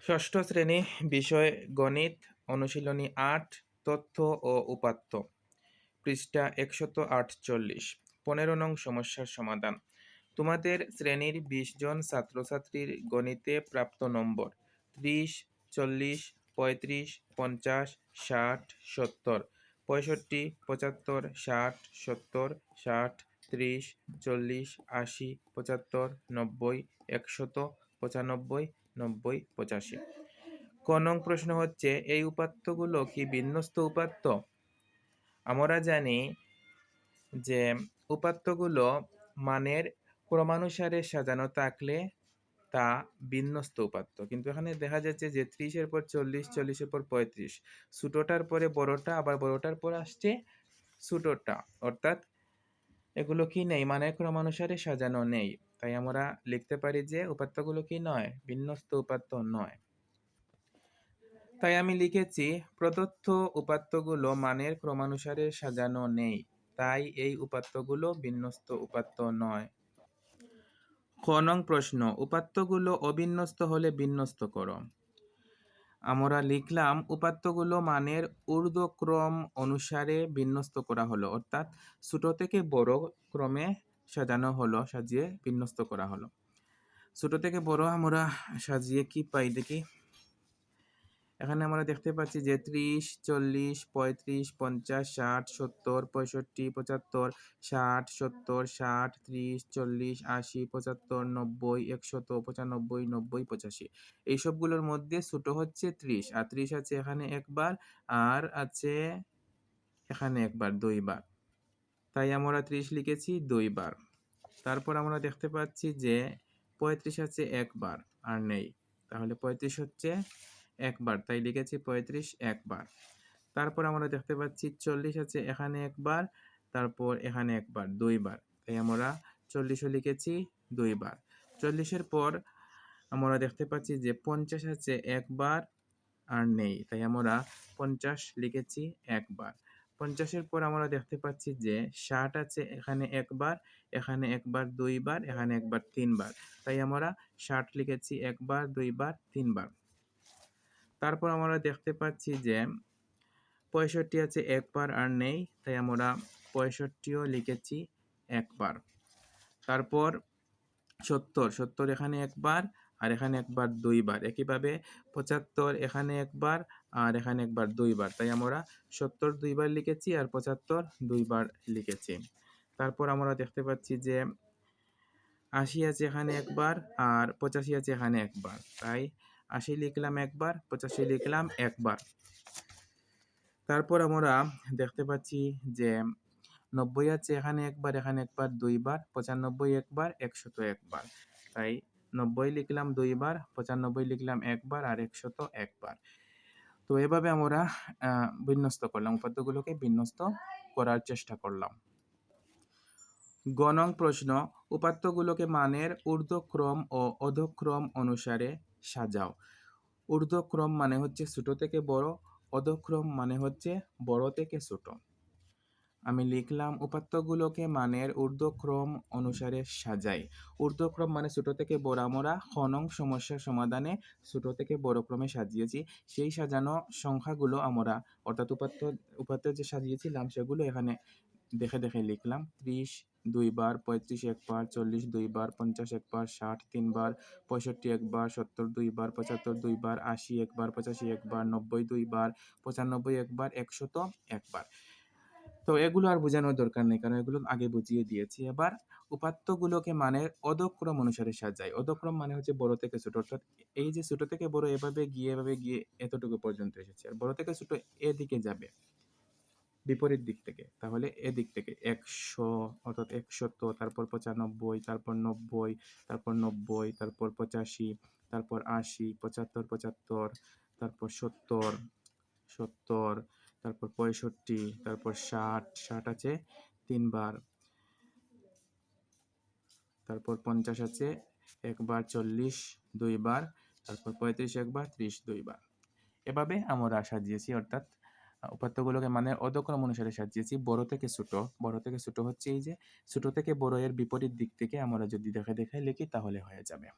ষষ্ঠ শ্রেণি বিষয় গণিত, অনুশীলনী আট, তথ্য ও উপাত্ত। পৃষ্ঠা একশত আটচল্লিশ, পনেরো নং সমস্যার সমাধান। তোমাদের শ্রেণির বিশ জন ছাত্রছাত্রীর গণিতে প্রাপ্ত নম্বর ত্রিশ, চল্লিশ, পঁয়ত্রিশ, পঞ্চাশ, ষাট, সত্তর, পঁয়ষট্টি, পঁচাত্তর, ষাট, সত্তর, ষাট, ত্রিশ, চল্লিশ, আশি, পঁচাত্তর, নব্বই, একশত পঁচানব্বই নব্বই, পঁচাশি। ক নং প্রশ্ন হচ্ছে, এই উপাত্তগুলো কি বিন্যস্ত উপাত্ত? আমরা জানি যে উপাত্তগুলো মানের ক্রমানুসারে সাজানো থাকলে তা বিন্যস্ত উপাত্ত। কিন্তু এখানে দেখা যাচ্ছে যে ত্রিশের পর চল্লিশ, চল্লিশের পর পঁয়ত্রিশ। ছোটোটার পরে বড়টা, আবার বড়টার পর আসছে ছোটোটা। অর্থাৎ এগুলো কি নেই? মানে ক্রমানুসারে সাজানো নেই। তাই আমরা লিখতে পারি যে উপাত্তগুলো কি নয়? বিন্যস্ত উপাত্ত নয়। তাই আমি লিখেছি, প্রদত্ত উপাত্তগুলো মানের ক্রমানুসারে সাজানো নেই, তাই এই উপাত্তগুলো বিন্যস্ত উপাত্ত নয়। খ নং প্রশ্ন, উপাত্তগুলো অবিন্যস্ত হলে বিন্যস্ত করো। আমরা লিখলাম, উপাত্তগুলো মানের ঊর্ধ্বক্রম অনুসারে বিন্যস্ত করা হলো, অর্থাৎ ছোট থেকে বড় ক্রমে সাজানো হলো, সাজিয়ে বিন্যস্ত করা হলো। ছোট থেকে বড় আমরা সাজিয়ে কি পাই দেখি? এখানে আমরা দেখতে পাচ্ছি যে ত্রিশ, চল্লিশ, পঁয়ত্রিশ, পঞ্চাশ, ষাট, সত্তর, পঁয়ষট্টি, পঁচাত্তর, ষাট, সত্তর, ষাট, ত্রিশ, চল্লিশ, আশি, পঁচাত্তর, নব্বই, একশত, পঁচানব্বই, নব্বই, পঁচাশি। এইসবগুলোর মধ্যে ছোট হচ্ছে ত্রিশ, আর ত্রিশ আছে এখানে একবার, আর আছে এখানে একবার, দুইবার। তাই আমরা ত্রিশ লিখেছি দুইবার। তারপর আমরা দেখতে পাচ্ছি যে পঁয়ত্রিশ আছে একবার আর নেই। তাহলে পঁয়ত্রিশ হচ্ছে একবার, তাই লিখেছি পঁয়ত্রিশ একবার। তারপর আমরা দেখতে পাচ্ছি চল্লিশ আছে এখানে একবার, তারপর এখানে একবার, দুইবার। তাই আমরা চল্লিশও লিখেছি দুইবার। চল্লিশের পর আমরা দেখতে পাচ্ছি যে পঞ্চাশ আছে একবার আর নেই। তাই আমরা পঞ্চাশ লিখেছি একবার। পঞ্চাশের পর আমরা দেখতে পাচ্ছি যে ষাট আছে এখানে একবার এখানে একবার দুইবার, এখানে একবার তিনবার। তাই আমরা ষাট লিখেছি একবার, দুইবার, তিনবার। তারপর আমরা দেখতে পাচ্ছি যে পঁয়ষট্টি আছে একবার আর নেই, তাই আমরা পঁয়ষট্টিও লিখেছি একবার। তারপর সত্তর সত্তর এখানে একবার আর এখানে একবার দুইবার। একইভাবে পঁচাত্তর এখানে একবার আর এখানে একবার দুইবার। তাই আমরা সত্তর দুইবার লিখেছি আর পঁচাত্তর দুইবার লিখেছি। তারপর আমরা দেখতে পাচ্ছি যে আশি আছে এখানে একবার আর পঁচাশি আছে এখানে একবার। তাই আশি লিখলাম একবার, পঁচাশি লিখলাম একবার। তারপর আমরা দেখতে পাচ্ছি যে নব্বই আছে এখানে একবার এখানে একবার দুইবার, পঁচানব্বই একবার, একশত একবার। তাই নব্বই লিখলাম দুইবার, পঁচানব্বই লিখলাম একবার আর একশত একবার। তো এভাবে আমরা বিন্যস্ত করলাম, উপাদ্যগুলোকে বিন্যস্ত করার চেষ্টা করলাম। গণং প্রশ্ন উপাত্তগুলোকে মানের ঊর্ধ্বক্রম ও অধক্রম অনুসারে সাজাও। ঊর্ধ্বক্রম মানে হচ্ছে ছোট থেকে বড়, অধক্রম মানে হচ্ছে বড় থেকে ছোট। আমি লিখলাম উপাত্তগুলোকে মানের ঊর্ধ্বক্রম অনুসারে সাজাই। ঊর্ধ্বক্রম মানে ছোট থেকে বড় আমরা খনং সমস্যার সমাধানে ছোট থেকে বড় ক্রমে সাজিয়েছি। সেই সাজানো সংখ্যাগুলো আমরা, অর্থাৎ উপাত্ত উপাত্ত যে সাজিয়েছিলাম সেগুলো এখানে দেখে দেখে লিখলাম। ত্রিশ দুইবার পঁয়ত্রিশ একবার চল্লিশ দুইবার পঞ্চাশ একবার ষাট তিনবার পঁয়ষট্টি একবার সত্তর দুইবার পঁচাত্তর দুইবার আশি একবার পঁচাশি একবার নব্বই দুইবার পঁচানব্বই একবার একশত একবার তো এগুলো আর বোঝানোর দরকার নেই, কারণ এগুলো আগে বুঝিয়ে দিয়েছি। এবার উপাত্তগুলোকে মানে অধক্রম অনুসারে সাজাই। অধক্রম মানে হচ্ছে বড় থেকে ছোট, অর্থাৎ এই যে ছোট থেকে বড় এভাবে গিয়ে এভাবে গিয়ে এতটুকু পর্যন্ত এসেছে। আর বড় থেকে ছোট এদিকে যাবে, বিপরীত দিক থেকে। তাহলে এদিক থেকে একশো, অর্থাৎ একশত তারপর পঁচানব্বই, তারপর নব্বই তারপর নব্বই, তারপর পঁচাশি, তারপর আশি, পঁচাত্তর পঁচাত্তর, তারপর সত্তর সত্তর তারপর পঁয়ষট্টি, তারপর ষাট ষাট আছে, তিনবার। তারপর পঞ্চাশ আছে, একবার চল্লিশ, দুইবার। তারপর পঁয়ত্রিশ একবার, ত্রিশ দুইবার। এভাবে আমরা সাজিয়েছি, অর্থাৎ উপাত্তগুলোকে মানে অধক্রম অনুসারে সাজিয়েছি, বড় থেকে ছোট। বড় থেকে ছোট হচ্ছে এই যে, ছোট থেকে বড় এর বিপরীত দিক থেকে আমরা যদি দেখে দেখে লিখি, তাহলে হয়ে যাবে।